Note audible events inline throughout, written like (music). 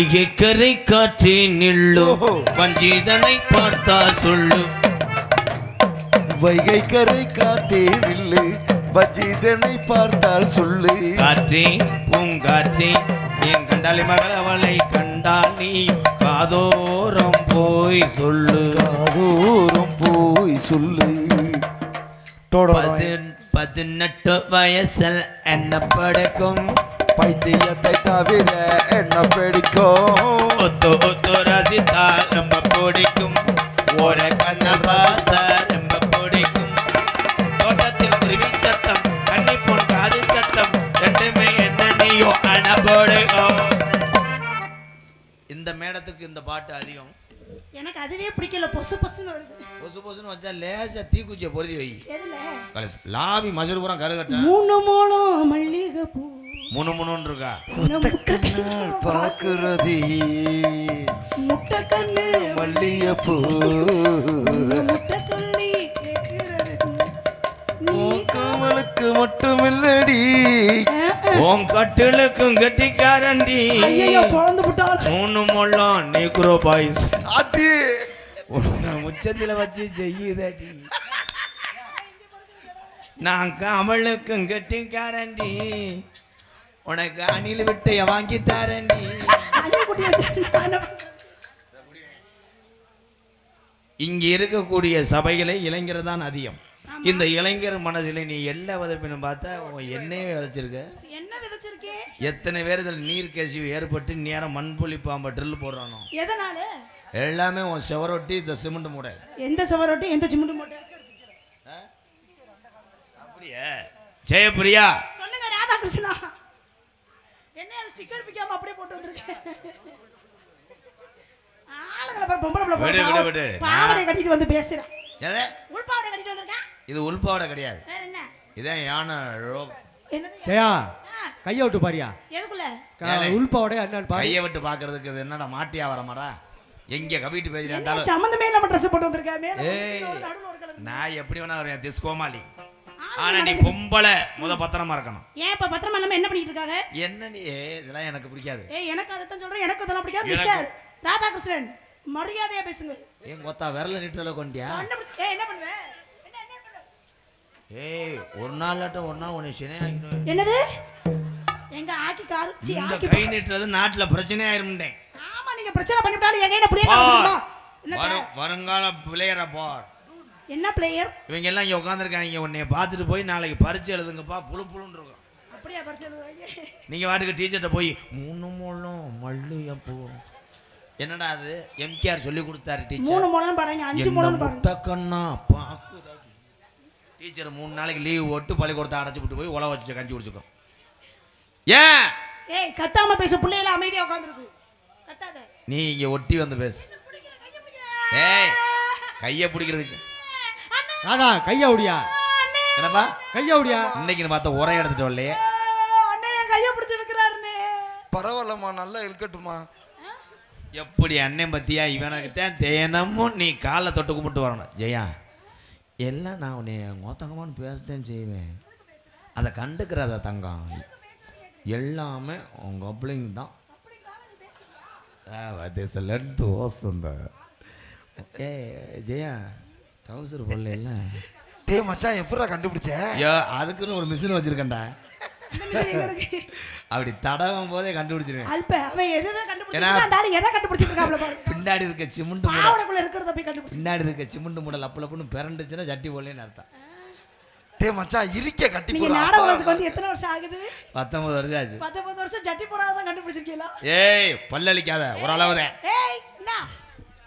வைகைக்கரை காற்றே நில்லு. வஞ்சிதனை பார்த்தா சொல்லு. வைகை கரை காத்தே நில்லு. வஜிதனை பார்த்தால் சொல்லு. காற்றே பூங்காற்றே என் கண்டாளி மகள் அவளை கண்டால் நீ காதோரம் போய் சொல்லு. காதோரம் போய் சொல்லு. பதினெட்டு வயசில் என்ன படைக்கும்? பைத்தியத்தை தவிர என்ன பிடிக்கும்? ஒத்து ஒத்து ரசித்தா ரொம்ப பிடிக்கும். ஒரு கண்ணை பார்த்தா ரொம்ப பிடிக்கும். தோட்டத்தில் குருவி சத்தம் கண்ணி பொன் காது சத்தம் ரெண்டுமே என்ன நீயோ இந்த மேடத்துக்கு இந்த பாட்டு அதிகம். எனக்கு அதுவே பிடிக்கல. பொசு பொசுன்னு வருது. பொசு பொசுன்னு வச்சா லேசா தீக்குச்சியை பொருதி வை. எதுல. லாவி மசூர் பூரா கருகட்ட. மூணு மூலம் மல்லிகை பூ முணு முணுன்னு இருக்கா முத்தக்கண்ணால் பார்க்கிறது. முட்டை கண்ணு மல்லிகைப்பூ முட்டை சொல்லி கமலுக்கு மட்டுமில்லடி. உன் கட்டிலுக்கும் கட்டிக்காரண்டி. ஐயோ குழந்து விட்டால் மூணு முள்ளம் நீக்ரோ பாய்ஸ் அது. உச்சத்துல வச்சு செய்யுதடி நான் கமலுக்கும் கட்டிக்காரண்டி. உனக்கு அணில் விட்டைய வாங்கி வச்சு நானும் இங்க இருக்கக்கூடிய சபைகளே இளைஞர் தான் அதிகம். இந்த இளைஞர் மனசுல நீ எல்லா விதப்பினும் பார்த்தா உன் என்னையே விதைச்சிருக்க. என்ன விதைச்சிருக்கேன் எத்தனை பேர் இதில் நீர் கசிவு ஏற்பட்டு நேரம் மண்புலி பாம்பை ட்ரில் போடுறானோ? எதனால? எல்லாமே உன் செவரொட்டி இந்த சிமெண்ட் மூடை. எந்த சுவரோட்டி எந்த சிமெண்ட் மூட்டை? அப்படியே? ஜெயபிரியா சொல்லுங்க ராதாகிருஷ்ணா. ஸ்டிக்கர் பிக்காம அப்படியே போட்டு வந்திருக்கேன் (laughs) ஆளுங்களை பாரு பொம்பளை பிள்ளை விடு, விடு, விடு. பாவ- பாவாடை கட்டிட்டு வந்து பேசுறேன் எது? உள்பாவாடை கட்டிட்டு வந்திருக்கேன் இது உள்பாவோட கிடையாது. வேற என்ன? இதான் யானை ரோ என்னது ஜெயா ஆ, கையை விட்டு பாரியா? எதுக்குள்ள? ஏலே. உள்பாவோட பாரு. கையை விட்டு பார்க்கறதுக்கு இது என்னடா மாட்டியா வரமாடா எங்க கவிட்டு என்ன பேசுறாண்டாலும் சம்மந்தமே இல்லாம ட்ரெஸ் போட்டு வந்திருக்கேன் மேல ஒரு ஏய். கீழ ஒரு நடுவுல ஒரு கலர் நான் எப்படி வேணா வரேன் திஸ் கோமாளி. ஆனா நீ பொம்பளை முத பத்திரமா இருக்கணும். ஏன் இப்ப பத்திரமா இல்லாம என்ன பண்ணிட்டு இருக்காங்க? என்ன நீ இதெல்லாம் எனக்கு பிடிக்காது. ஏய் எனக்கு அதைத்தான் சொல்றேன். எனக்கு அதெல்லாம் பிடிக்காது. மிஸ்டர் ராதாகிருஷ்ணன் மரியாதையா பேசுங்க. ஏன் கொத்தா விரல நீட்டல கொண்டியா ஏய் என்ன பண்ணுவ? என்ன என்ன பண்ணுவ? ஏய் ஒரு நாள் ஆட்டம் ஒரு நாள் உன்னை சினை ஆக்கிடுவேன் என்னது? எங்க ஆக்கி காரு இந்த கை நீட்டுறது நாட்டுல பிரச்சனை ஆயிரும்டேன் ஆமா நீங்க பிரச்சனை பண்ணிவிட்டாலும் எங்க என்ன வரும் வருங்கால பிள்ளையர பார். என்ன பிளேயர் இவங்க எல்லாம் இங்க உட்காந்துருக்காங்க உன்னைய பார்த்துட்டு போய் நாளைக்கு பரிச்சு எழுதுங்கப்பா. புழு புழுன்னு இருக்கும். அப்படியா பரிசு எழுதுவாங்க? நீங்க வாட்டுக்கு டீச்சர்கிட்ட போய் மூணு மூலம் மல்லிகைப்பூ. என்னடா அது? எம்கேஆர் சொல்லி கொடுத்தாரு மூணு டீச்சர் மூலம் பாடுங்க அஞ்சு மூலம் பாடுங்க முட்டக்கண்ணா பாக்குதா டீச்சர் மூணு நாளைக்கு லீவ் போட்டு பள்ளிக்கூடத்தை அடைச்சு விட்டு போய் உழ வச்சு கஞ்சி குடிச்சுக்கோ ஏன்? ஏய் கத்தாம பேச பிள்ளைகள அமைதியா உட்காந்துருக்கு கத்தாத. நீ இங்க ஒட்டி வந்து பேசு. ஏய் கையை பிடிக்கிறதுக்கு ராதா கையை விடியா என்னப்பா? கையை விடியா இன்னைக்கு நான் பார்த்த உரை எடுத்துட்டு வரலையே அண்ணே கையை பிடிச்சு இழுக்கிறாருண்ணே. பரவாயில்லம்மா நல்லா இருக்கட்டுமா எப்படி அண்ணன் பத்தியா? இவனுக்கு தான் தினமும் நீ காலை தொட்டு கும்பிட்டு வரணும். ஜெயா எல்லாம் நான் உன்னை மொத்தங்கமான்னு பேசத்தான் செய்வேன். அதை கண்டுக்கிறத தங்கம். எல்லாமே உங்க அப்படிங்க தான். லென்த் ஓசந்த ஏ ஜெயா டவுசர் போடல இல்லை டேய் மச்சான் எப்படா கண்டுபிடிச்ச? ஐயோ அதுக்குன்னு ஒரு மிஷின் வச்சிருக்கேன்டா. அப்படி தடவும் போதே கண்டுபிடிச்சிருவேன். அல்ப அவன் எதை கண்டுபிடிச்சிருக்கான் அந்த ஆளு எதை கண்டுபிடிச்சிருக்காப்ல பாரு. பின்னாடி இருக்க சிமெண்ட் மூடல். பாவடைக்குள்ள இருக்கிறத போய் கண்டுபிடிச்சு பின்னாடி இருக்க சிமெண்ட் மூடல் பிறண்டுச்சுன்னா சட்டி போடலன்னு அர்த்தம். டேய் மச்சான் இருக்க கட்டி நீங்க. நாடகத்துக்கு வந்து எத்தனை வருஷம் ஆகுது? பத்தொன்பது வருஷம் ஆச்சு. பத்தொன்பது வருஷம் ஜட்டி போடாதான் கண்டுபிடிச்சிருக்கீங்களா? ஏய் பல்லளிக்காத ஒரு அளவுதே ஏய் என்ன?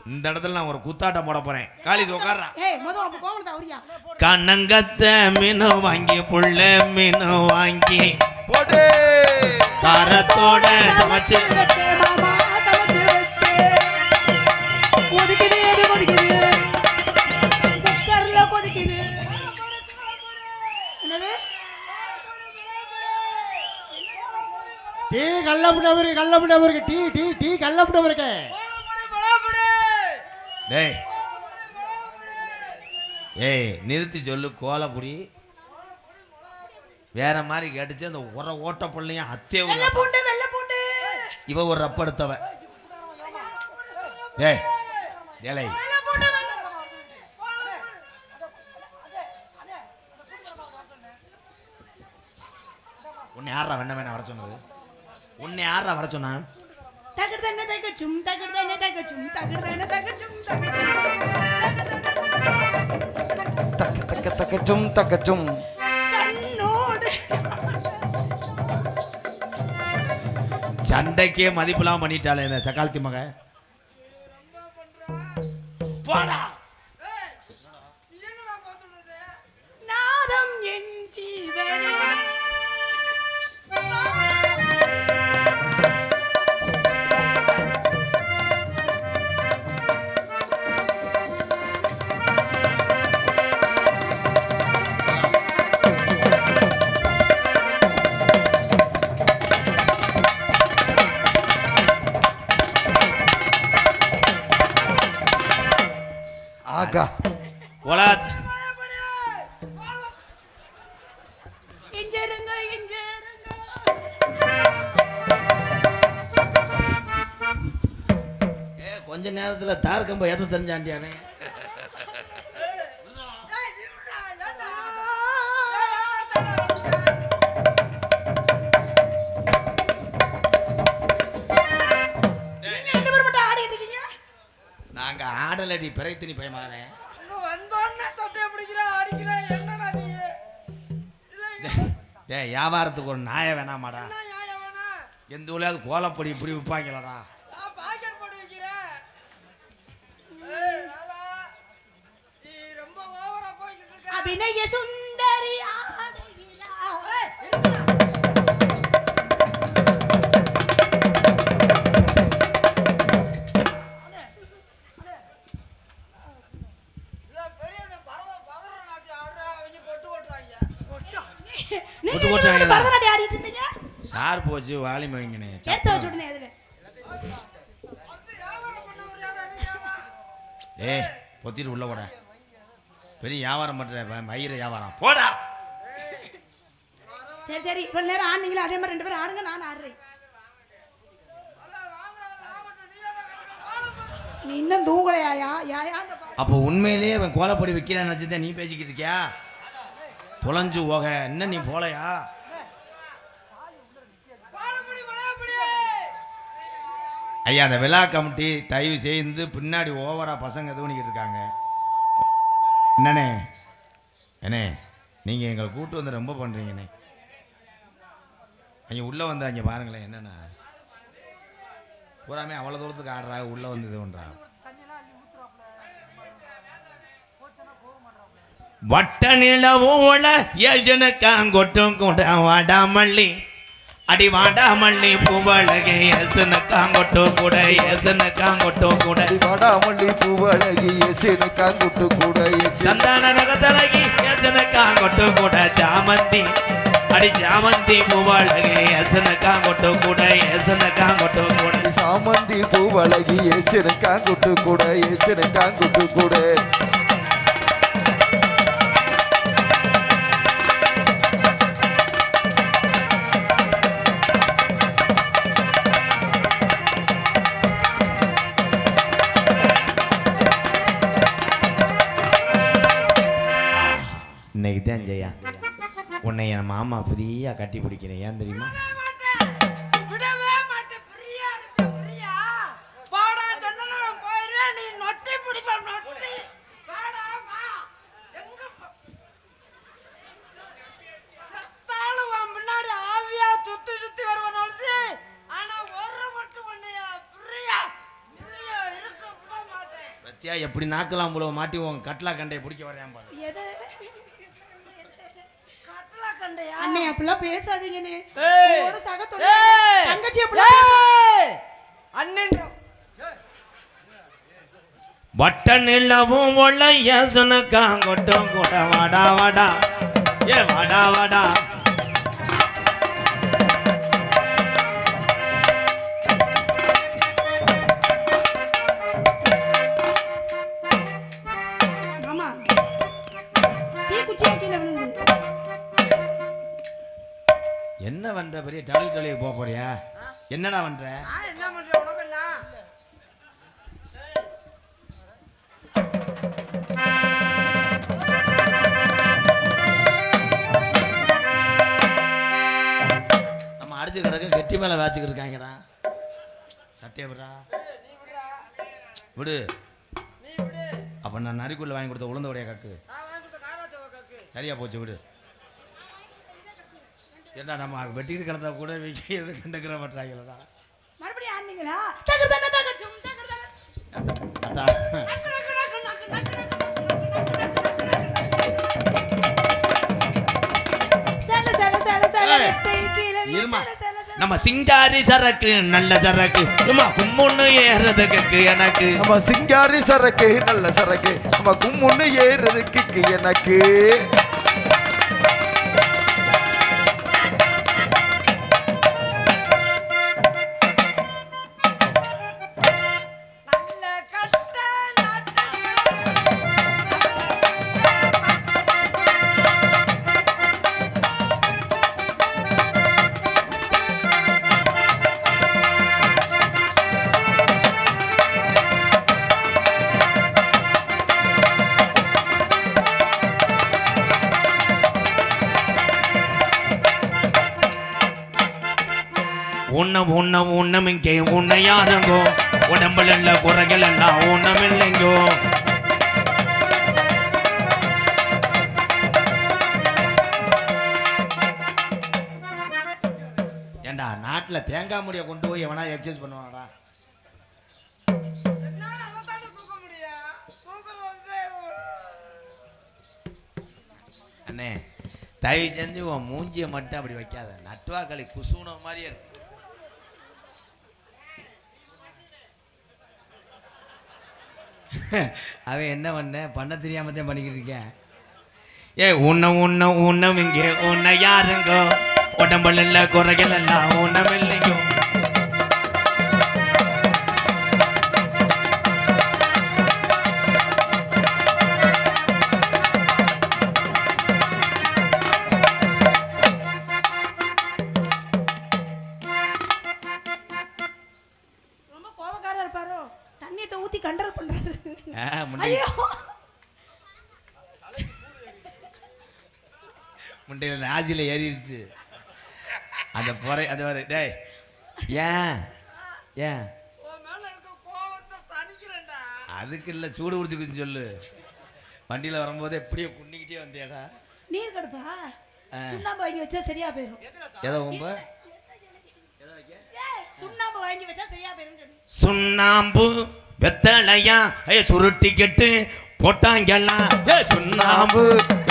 இந்த இடத்துல நான் ஒரு குத்தாட்டம் போட போறேன். காலேஜ் உட்கார்றா. கண்ணங்கத்த மீனு வாங்கி புள்ள மீனு வாங்கி. போடு. காரத்தோட சமைச்சு டீ கள்ளப்பட்டவருக்கு கள்ளப்பட்டவருக்கு டீ டீ டீ கள்ளப்பட்டவருக்கு டேய். ஏய் நிறுத்தி சொல்லு கோலப்புடி. வேற மாதிரி கேட்டுச்சு அந்த உர ஓட்ட பிள்ளையும் அத்தே இவ ஒரு ரப்படுத்தவ ஏய் ஏலை. உன்னை யாரா வேண்டாம் வேணா வர சொன்னது? உன்னை யாரா வர சொன்னா தகர்தன தகச்சும் தகர்தன தகச்சும் தகர்தன தகச்சும் சண்டைக்கே மதிப்புலாம் பண்ணிட்டாளே இந்த சக்காலத்தி மக போடா. இஞ்சருங்க ஏ கொஞ்ச நேரத்துல தார் கம்ப ஏத்த தெரிஞ்சாண்டியானே பிறைத்தினி பயமாறேன் வந்தோடனே தொட்டைய பிடிக்கிற அடிக்கிற என்னடா நீ? டேய் வியாபாரத்துக்கு ஒரு நாய வேணாமாடா. எந்த ஊர்லயாவது கோலப்பொடி இப்படி விற்பாங்களடா நான் பாக்கெட் போச்சு வாலிம வைங்கனே சேர்த்து வச்சு நீயாவா? ஏய் பொத்திட்டு உள்ள போட. பெரிய வியாபாரம் பண்ற மயிர வியாபாரம். போடா. சரி சரி இவ்வளவு நேரம் ஆடுனீங்களா? அதே மாதிரி ரெண்டு பேரும் ஆடுங்க நான் ஆடுறேன். நீ இன்னும் தூங்கலையா யா யா அந்த பா- அப்போ உண்மையிலேயே அவன் கோலப்பொடி வைக்கிறான்னு நினச்சிருந்தேன் நீ பேசிக்கிட்டு இருக்கியா? தொலைஞ்சு போக இன்னும் நீ போலையா? ஐயா அந்த விழா கமிட்டி தயவு செய்து பின்னாடி ஓவரா பசங்க தோணிக்கிட்டு பண்ணிக்கிட்டு இருக்காங்க. என்னண்ணே அண்ணே நீங்கள் எங்களை கூட்டு வந்து ரொம்ப பண்ணுறீங்கண்ணே ஐயா உள்ளே வந்தா அங்கே பாருங்களேன் என்னண்ணா? பூராமே அவ்வளோ தூரத்துக்கு ஆடுறா உள்ளே வந்து இது பண்ணுறா வட்ட நிலவோல யசனக்காங்கொட்டும் கூட வாடாமல்லி அடி வாடாமல்லி பூவழகே யசனக்காங்கொட்டு கூட யசனக்காங்கொட்டு கூட. அடி வாடாமல்லி பூவழகி எசேனு காங்குட்டு கூட சந்தான நகத்தலகி யசனக்காங்கொட்டு கூட சாமந்தி. அடி சாமந்தி பூவழகே யசனக்காங்கொட்டு கூட யசனக்காங்கொட்டு கூட. சாமந்தி பூவழகி எசேனு காங்குட்டு கூட எச்சேனு காங்குட்டு கூட. தான் ஜெயா உன்னை என் மாமா ஃப்ரீயாக கட்டி பிடிக்கிறேன். ஏன் தெரியுமா? எப்படி நாக்கலாம் போல மாட்டி உன் கட்லா கண்டையை பிடிக்க வரையான் பாரு. கண்டையா? அண்ணே அப்படிலாம் பேசாதீங்கண்ணே. உங்களோட சக. தங்கச்சி ஏய். அண்ணன்ற வட்ட நிலவும் உள்ள யசனக்காங்கொட்டும் கூட வாடா வாடா ஏ வாடா வாடா பெரிய டலி டலிக்கு போக போறியா? என்னடா பண்ற? என்ன பண்ற உனக்கு என்ன நம்ம அடிச்சு கிடக்க கெட்டி மேல வேச்சுக்கிட்டு இருக்காங்கடா. சட்டியா விடுறா. விடு. அப்ப நான் நரிக்குள்ள வாங்கி கொடுத்த உளுந்த உடைய கக்கு. சரியா போச்சு விடு. ஏண்டா நம்ம வெட்டிட்டு கிடந்தா கூட விக்கி எது கண்டுக்கிற மாட்டாங்களா மறுபடியும் ஆடுனீங்களா நம்ம சிங்காரி சரக்கு நல்ல சரக்கு சும்மா கும்முன்னு ஏறதுக்கு எனக்கு நம்ம சிங்காரி சரக்கு நல்ல சரக்கு நம்ம கும்முன்னு ஏறுறதுக்கு எனக்கு உண்ணம் உண்ணம் உண்ணம் இங்கே உன்னை யாருங்கோ? உடம்புல உள்ள குறைகள் எல்லாம் உண்ணம் இல்லைங்கோ? ஏண்டா நாட்டுல தேங்காய் முடிய கொண்டு போய் எவனா எக்ஸசைஸ் பண்ணுவாங்கடா? அண்ணே தயவு செஞ்சு உன் மூஞ்சியை மட்டும் அப்படி வைக்காத. நட்டுவாக்களி குசூன மாதிரியே இருக்கு. அவன் என்ன பண்ண? பண்ண தெரியாம தான் பண்ணிக்கிட்டு இருக்கேன். ஏ உன்ன உன்ன உன்னம் இங்கே உன்னை யாருங்கோ? உடம்புல குறைகள் எல்லாம் உன்னம் இல்லைங்கோ? ராசியில் ஏறிடுச்சு. அந்த பொறை அது வர டேய் ஏன்? ஏன்? உன் மேல இருக்க கோவத்தை தணிக்கிறேன்டா. அதுக்கு இல்லை சூடு பிடிச்சிக்குன்னு சொல்லு. வண்டியில் வரும்போது எப்படியோ குன்னிக்கிட்டே வந்தியாடா நீர் கடுப்பா. சுண்ணாம்பு வாங்கி வச்சா சரியா போயிடும் ஏதோ உம்ப ஏய், சுண்ணாம்பு வாங்கி வச்சா சரியா போயிடும் சொல்லு. சுண்ணாம்பு வெத்தலையா? ஏ சுருட்டிக்கிட்டு போட்டாங்கலாம் ஏ சுண்ணாம்பு.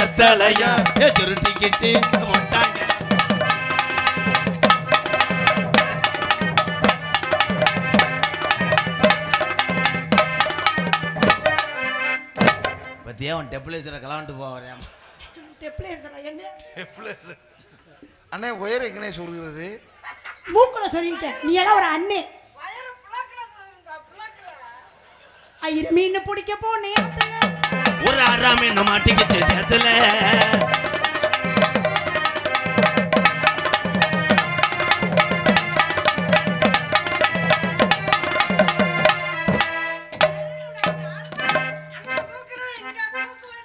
வெத்தலையா ஏ சுருட்டிக்கிட்டு போட்டாங்க பத்தியா உன் டெப்ளேசரை கலாண்டு என்ன? அண்ணே உயரம் எங்கனே சொல்கிறது? மூக்குல சொல்லிட்டேன் நீ எல்லாம் ஒரு அண்ணே. ஐயரு மீன் பிடிக்க போனேன் ஒரு ஆறாம் என்ன மாட்டிக்கிச்சு சேத்துல. அங்க தூக்குறேன் இங்க தூக்குவேன்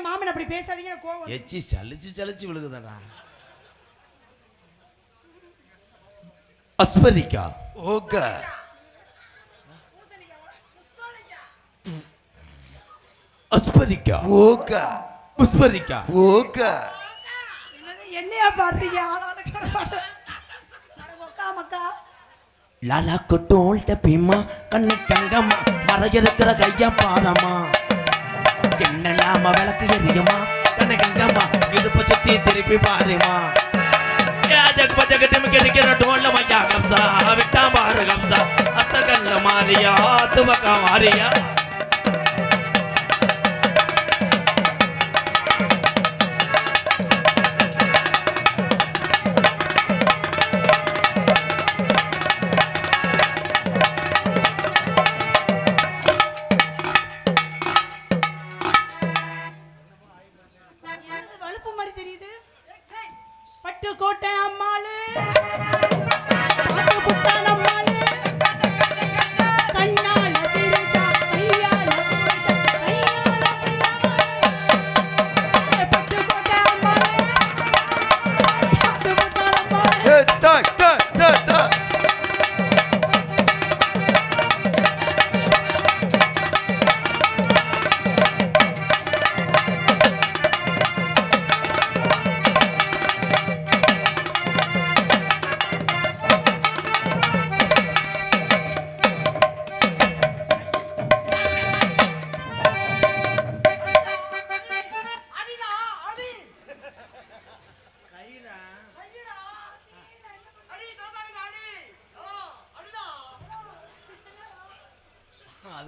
என் மாமன் அப்படி பேசாதீங்க கோவம். எச்சி சலிச்சு சலிச்சு விழுகுதடா. அஸ்பரிக்கா. ஓகா. அஸ்பரிக்கா. ஓகா. புஷ்பரிக்கா. ஓகா. என்னது, என்னையா பாடுறீங்க? லாலா கொட்டோல்ட்ட பீமா கண்ணு கங்கம்மா மறையிருக்கிற கைய பாரம்மா என்ன நாம விளக்கு எரியுமா கண்ணகங்கம்மா இடுப்பு சுத்தி திருப்பி பாருமா. ஜக் பச்சக்கு டிமிக்கி நிக்கிற டோல்ல மையா கம்சா விட்டா பாரு கம்சா. அத்த கல்ல மாறியா துவக்க மாறியா.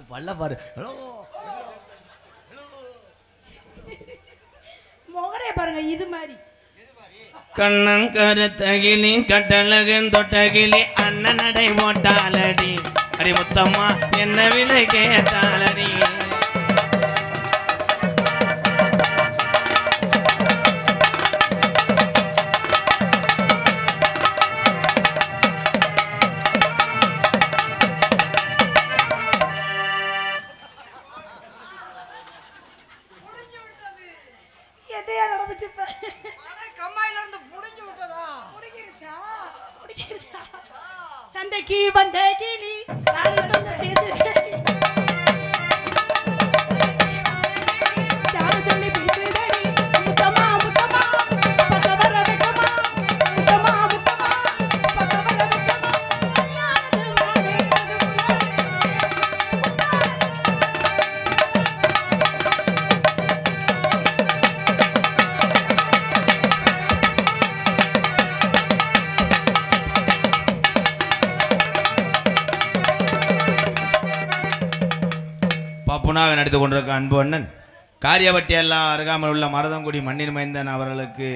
அது பல்ல பாரு ஹலோ. முகரே பாருங்க இது மாதிரி. கண்ணன் கருத்தகிலி கட்டழகன் தொட்டகிலி அண்ணன் நடை போட்டாலடி அடி முத்தம்மா என்ன விலை கேட்டாலடி கொண்டிருக்க அன்பு அண்ணன். காரியவட்டி எல்லாம் அருகாமல் உள்ள மருதங்குடி மண்ணின் மைந்தன் அவர்களுக்கு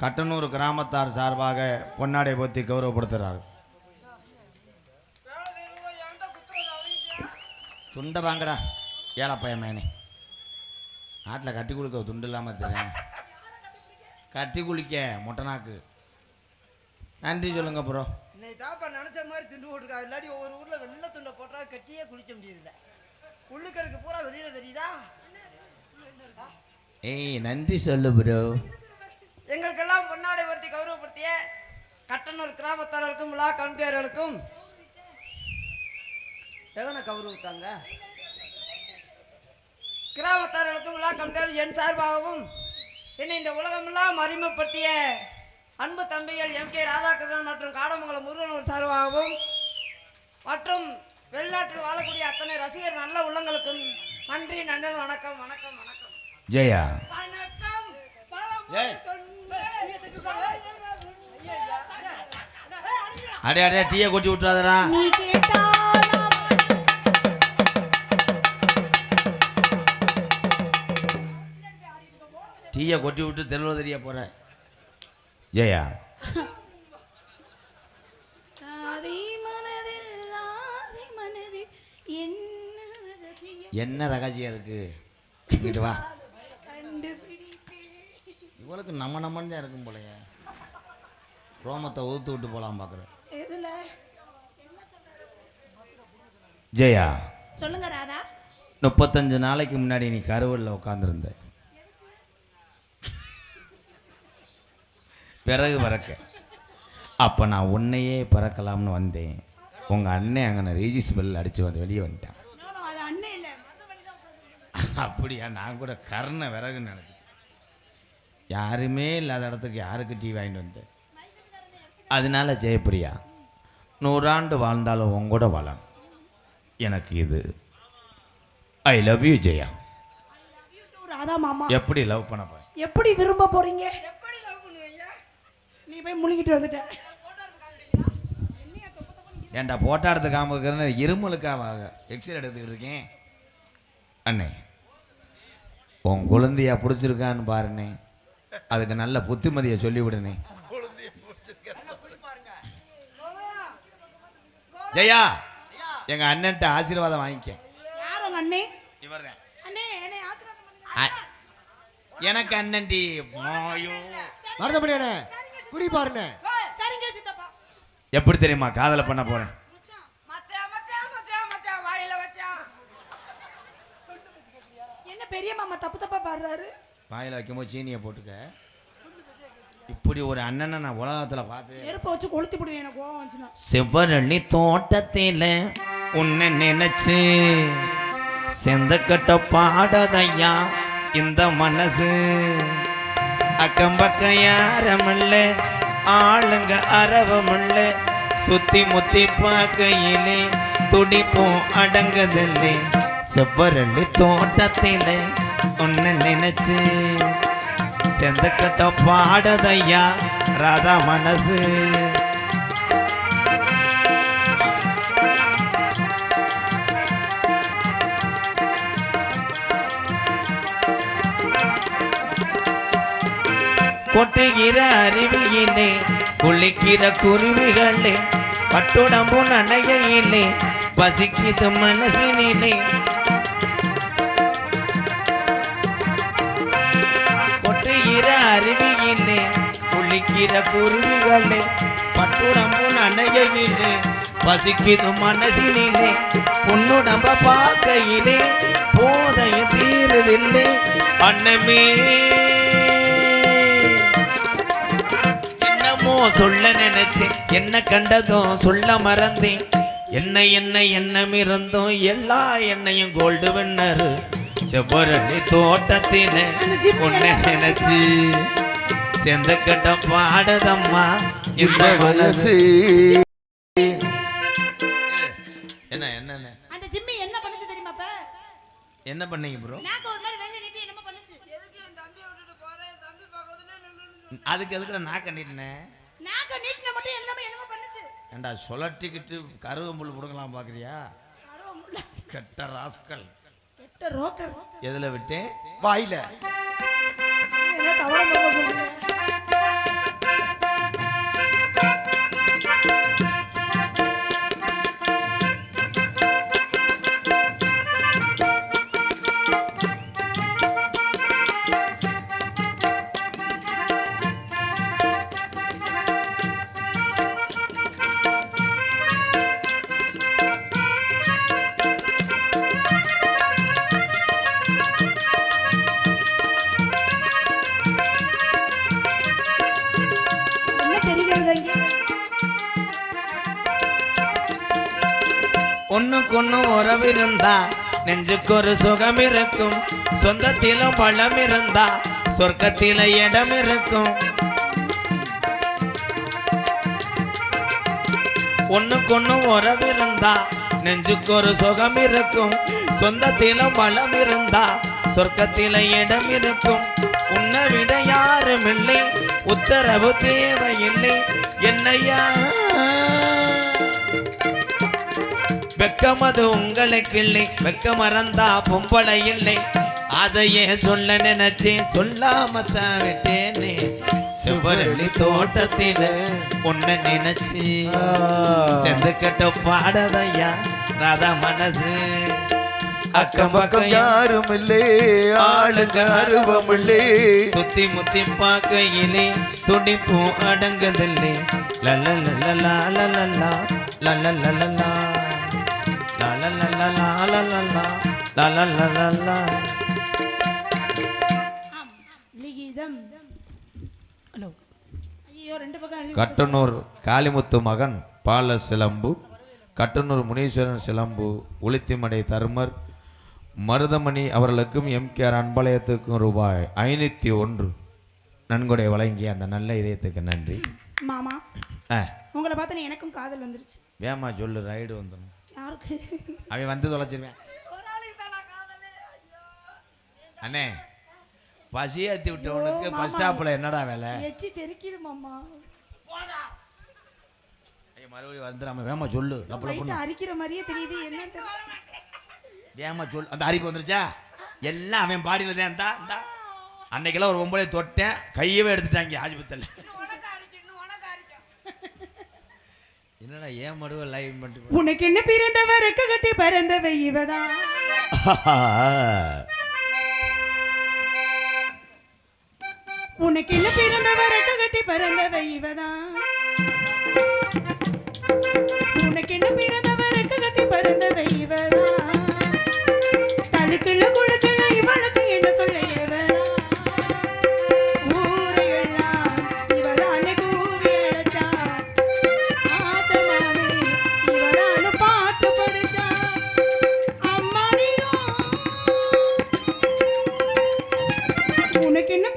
கட்டனூர் கிராமத்தார் சார்பாக பொன்னாடை போத்தி கௌரவப்படுத்துகிறார். துண்டை வாங்கடா. ஏழை மேனே. நாட்டில் கட்டி குளிக்க துண்டு இல்லாமல் தெரியும் கட்டி குளிக்க மொட்டனாக்கு நன்றி சொல்லுங்க ப்ரோ. இன்னைக்கு தாப்பா நினச்ச மாதிரி திண்டு போட்டுருக்கா இல்லாட்டி ஒவ்வொரு ஊர்ல வெள்ளை துண்டை போட்டால் கட்டியே குளிக்க முடியல உள்ளுக்கருக்கு பூரா வெளியில தெரியுதா? ஏய் நன்றி சொல்லு ப்ரோ எங்களுக்கெல்லாம் பொன்னாடை வருத்தி கௌரவப்படுத்திய கட்டணூர் கிராமத்தாரர்களுக்கும் விழா கம்பியார்களுக்கும் எவனை கௌரவித்தாங்க? கிராமத்தார்களுக்கும் விழா கம்பியார் என் சார்பாகவும் என்னை இந்த உலகமெல்லாம் அறிமுகப்படுத்திய அன்பு தம்பிகள் எம் கே ராதாகிருஷ்ணன் மற்றும் காடமங்கலம் முருகன் சார்பாகவும் மற்றும் வெளிநாட்டில் வாழக்கூடிய அத்தனை ரசிகர் நல்ல உள்ளங்களுக்கும் நன்றி நன்றி வணக்கம் வணக்கம் வணக்கம். ஜெயா. வணக்கம். அடே அடே டீயை கொட்டி விட்டுறாதடா. நீ கேட்டா நான் டீயை கொட்டி விட்டு தெருவில் தெரிய போற? ஜெயா. (laughs) என்ன ரகசியம் இருக்கு? இங்கிட்டு வா. இவளுக்கு நம்ம நம்மன்னு தான் இருக்கும் போலயே. ரோமத்தை ஊத்து விட்டு போலாம் பார்க்குறேன் எதுல? ஜெயா. சொல்லுங்க ராதா. முப்பத்தஞ்சு நாளைக்கு முன்னாடி நீ கருவலில் உட்காந்துருந்த பிறகு பறக்க. அப்போ நான் உன்னையே பறக்கலாம்னு வந்தேன். உங்கள் அண்ணன் அங்கே ரீஜிஸ் பெல் அடித்து வந்து வெளியே வந்துட்டான் நோ, நோ, அது அண்ணே இல்ல மத்தபடி தான் உட்கார்ந்திருக்கேன். அப்படியா? நான் கூட கர்ண விறகுன்னு நினைச்சேன். யாருமே இல்லாத இடத்துக்கு யாருக்கு டீ வாங்கிட்டு வந்தேன் அதனால ஜெயப்பிரியா நூறாண்டு வாழ்ந்தாலும் உன் கூட வாழணும் எனக்கு இது. I love you Jaya. அதான் மாமா. எப்படி லவ் பண்ண போற? எப்படி விரும்ப போறீங்க? எப்படி லவ் பண்ணுவீங்க நீ போய் முழுகிட்டு வந்துட்ட. ஏன்டா போட்டோ எடுத்து காமிக்கிறேன்னு இருமலுக்காக எக்ஸ்ரே எடுத்துக்கிட்டு இருக்கேன்? அண்ணே உன் குழந்தையா பிடிச்சிருக்கான்னு பாருண்ணே அதுக்கு நல்ல புத்திமதியை சொல்லி விடுனே ஜெயா எங்க அண்ணன்ட்ட ஆசீர்வாதம் வாங்கிக்க. எனக்கு அண்ணன்டி. ஐயோ மருதமணி அண்ணே குறி பாருண்ணே சரிங்க சித்தப்பா. எப்படி தெரியுமா? காதலை பண்ண போறேன் மச்சான் மச்சான் மச்சான் மச்சான் வாயில வச்சான் என்ன பெரிய மாமா தப்பு தப்பா பாடுறாரு? வாயில வைக்கும்போது சீனியை போட்டுக்க. இப்படி ஒரு அண்ணனை நான் உலகத்துல பார்த்து நெருப்பை வச்சு கொளுத்தி விடுவேன் எனக்கு கோவம் வந்துச்சுன்னா. செவ்வரளி தோட்டத்தில உன்னை நினைச்சு செந்தக்கட்ட பாடதையா இந்த மனசு. அக்கம் பக்கம் யாரமில்ல ஆளுங்க அறவமில்ல சுத்தி முத்தி பார்க்கையிலே துடிப்போம் அடங்குதில்லை. செவ்வரளி தோட்டத்தில ஒன்று நினைச்சு செந்தக்கட்ட பாடதையா ராதா மனசு. கொட்டுகிற அருவியிலே குளிக்கிற குருவிகளே பட்டுடம்பு நடையிலே பசிக்குது மனசினிலே. குளிக்கிற குருவிகளே பட்டுடம்பு நடையிலே பசிக்குது மனசினிலே பொன்னுடம்ப பார்க்கையிலே போதைய தீருதில்லை என்னமோ சொல்ல நினைச்சேன் என்ன கண்டதும் சொல்ல மறந்தேன். என்ன என்ன எண்ணம் இருந்தும் எல்லா எண்ணெயும் கோல்டு வின்னரு. செவ்வரளி தோட்டத்தின நினைச்சு. செந்த கட்ட பாடதம்மா இந்த மனசு என்ன என்ன? அந்த ஜிம்மி என்ன பண்ணுச்சு தெரியுமா என்ன பண்ணீங்க ப்ரோ நாங்க ஒரு மாதிரி வெங்க நீட்டி என்னமோ பண்ணுச்சு. எதுக்கு என் தம்பியை விட்டுட்டு போறேன் என் தம்பி பக்கத்துல நின்னு அதுக்கு எதுக்கு நான் கண்டிட்டேன் நாங்க நீட்டின மட்டும் எல்லாமே என்னமோ பண்ணுச்சு. ஏண்டா சொலட்டிக்கிட்டு கருவம்புல் அருவம் முள்ள. கெட்ட ராஸ்கல். கெட்ட ரோக்கர் எதில் விட்டேன்? வாயில. ஒன்னுக்கு ஒண்ணு உறவு இருந்தா நெஞ்சுக்கு ஒரு சுகம் இருக்கும் சொந்தத்திலும் பழம் இருந்தா சொர்க்கத்தில இடம் இருக்கும் ஒன்னுக்கு ஒண்ணு உறவு இருந்தா நெஞ்சுக்கு ஒரு சுகம் இருக்கும் சொந்தத்திலும் பழம் இருந்தா சொர்க்கத்தில இடம் இருக்கும் உன்னை விட யாரும் இல்லை உத்தரவு தேவையில்லை. என்னையா வெக்கமது உங்களுக்கு இல்லை வெக்க மறந்தா பொம்பளை இல்லை அதையே சொல்ல நினைச்சேன் சொல்லாம தான் விட்டேனே சுவரளி தோட்டத்தில உன்னை நினைச்சு செந்து கட்ட பாடதையா ராதா மனசு அக்கம் பக்கம் யாரும் இல்லே ஆளுங்க அருவம் இல்லே சுத்தி முத்தி பார்க்கையிலே துடிப்பும் அடங்குதில்லை லலலலலா லலலா லலலலலா லலலலலா லலலா கட்டனூர் காளிமுத்து மகன் பால சிலம்பு கட்டனூர் முனீஸ்வரன் சிலம்பு உளுத்திமடை தர்மர் மருதமணி அவர்களுக்கும் எம்கேஆர் அன்பலயத்துக்கும் ரூபாய் ஐநூற்றி ஒன்று. நன்கொடை வழங்கிய அந்த நல்ல இதயத்துக்கு நன்றி. மாமா ஆ. உங்களை பார்த்தா எனக்கும் காதல் வந்துருச்சு. வேமா சொல்லு ரைடு வந்துடும் யாருக்கு? அவன் வந்து தொலைச்சிருவேன் தானா அண்ணே பசி ஏத்தி விட்டவனுக்கு பஸ் மாமா. ஸ்டாப்ல என்னடா வேலை? எச்சி தெரிக்குது மாமா. ஐயா, மறுபடியும் வந்துடாம வேமா சொல்லு. தப்புல பொண்ணு அரிக்கிற மாதிரியே தெரியுது என்ன வேமா சொல்லு. அந்த அரிப்பு வந்துருச்சா? எல்லாம் அவன் பாடியில தான் இருந்தா இந்தா. அன்னைக்கெல்லாம் ஒரு ஒம்பளை தொட்டேன். கையவே எடுத்துட்டாங்க ஆஸ்பத்திரியில். ஏன் மடுவை லைவ் பண்ணிட்டு உனக்கு என்ன பிறந்தவ ரெக்க கட்டி பறந்தவ இவதான் உனக்கு என்ன பிறந்தவ ரெக்க கட்டி பறந்தவ இவதான் உனக்கு என்ன பிறந்தவ ரெக்க கட்டி பறந்தவ இவதான் உனக்கு என்ன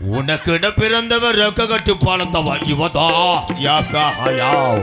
உனக்கு இட பிறந்தவர் ரெக்க கட்டி பாலந்தவா இவதா யாக்கா ஹயாவ்